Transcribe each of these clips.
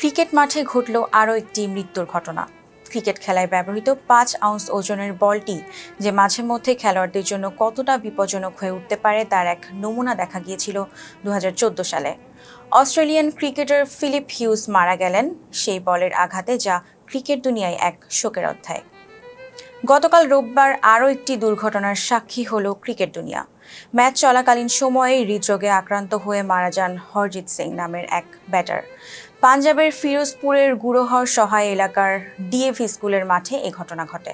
Cricket মাঠে ঘটল আরও একটি মৃত্যুর ঘটনা। ক্রিকেট খেলায় ব্যবহৃত পাঁচ আউন্স ওজনের বলটি, যে মাঝে মধ্যে খেলোয়াড়দের জন্য কতটা বিপজ্জনক হয়ে উঠতে পারে তার এক নমুনা দেখা গিয়েছিল দু হাজার চোদ্দ সালে। অস্ট্রেলিয়ান ক্রিকেটার ফিলিপ হিউজ মারা গেলেন সেই বলের আঘাতে, যা ক্রিকেট দুনিয়ায় এক শোকের অধ্যায়। গতকাল রোববার আরও একটি দুর্ঘটনার সাক্ষী হল ক্রিকেট দুনিয়া। ম্যাচ চলাকালীন সময়ে হৃদরোগে আক্রান্ত হয়ে মারা যান হরজিৎ সিং নামের এক ব্যাটার। পাঞ্জাবের ফিরোজপুরের গুড়োহর সহায় এলাকার ডিএভি স্কুলের মাঠে এ ঘটনা ঘটে।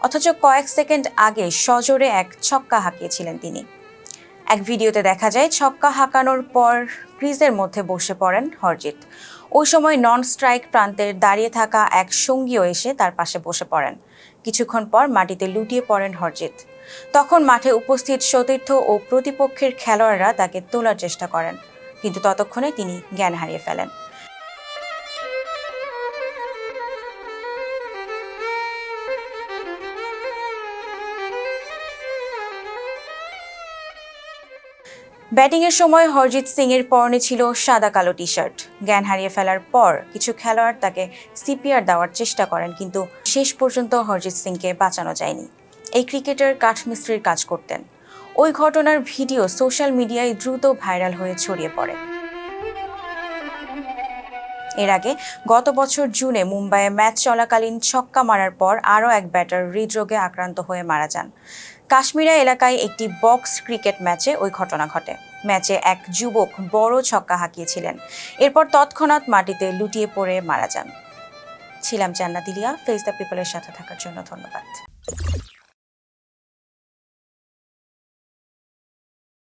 অথচ কয়েক সেকেন্ড আগে সজোরে এক ছক্কা হাঁকিয়েছিলেন তিনি। এক ভিডিওতে দেখা যায়, ছক্কা হাঁকানোর পর ক্রিজের মধ্যে বসে পড়েন হরজিৎ। ওই সময় নন স্ট্রাইক প্রান্তের দাঁড়িয়ে থাকা এক সঙ্গীও এসে তার পাশে বসে পড়েন। কিছুক্ষণ পর মাটিতে লুটিয়ে পড়েন হরজিৎ। তখন মাঠে উপস্থিত সতীর্থ ও প্রতিপক্ষের খেলোয়াড়রা তাকে তোলার চেষ্টা করেন। কিন্তু ততক্ষণে তিনি জ্ঞান হারিয়ে ফেলেন। ব্যাটিংয়ের সময় হরজিৎ সিংয়ের পরনে ছিল সাদা কালো টি শার্ট জ্ঞান হারিয়ে ফেলার পর কিছু খেলোয়াড় তাকে সিপিআর দেওয়ার চেষ্টা করেন, কিন্তু শেষ পর্যন্ত হরজিৎ সিংকে বাঁচানো যায়নি। এই ক্রিকেটার কাঠমিস্ত্রির কাজ করতেন। ওই ঘটনার ভিডিও সোশ্যাল মিডিয়ায় দ্রুত ভাইরাল হয়ে ছড়িয়ে পড়ে। এর আগে গত বছর জুনে মুম্বাইয়ে ম্যাচ চলাকালীন ছক্কা মারার পর আরও এক ব্যাটার হৃদরোগে আক্রান্ত হয়ে মারা যান। কাশ্মীরা এলাকায় একটি বক্স ক্রিকেট ম্যাচে ওই ঘটনা ঘটে। ম্যাচে এক যুবক বড় ছক্কা হাঁকিয়েছিলেন। এরপর তৎক্ষণাৎ মাটিতে লুটিয়ে পড়ে মারা যান। ছিলাম জান্নাত ইলিয়া ফেস দ্য পিপলের সাথে থাকার জন্য ধন্যবাদ।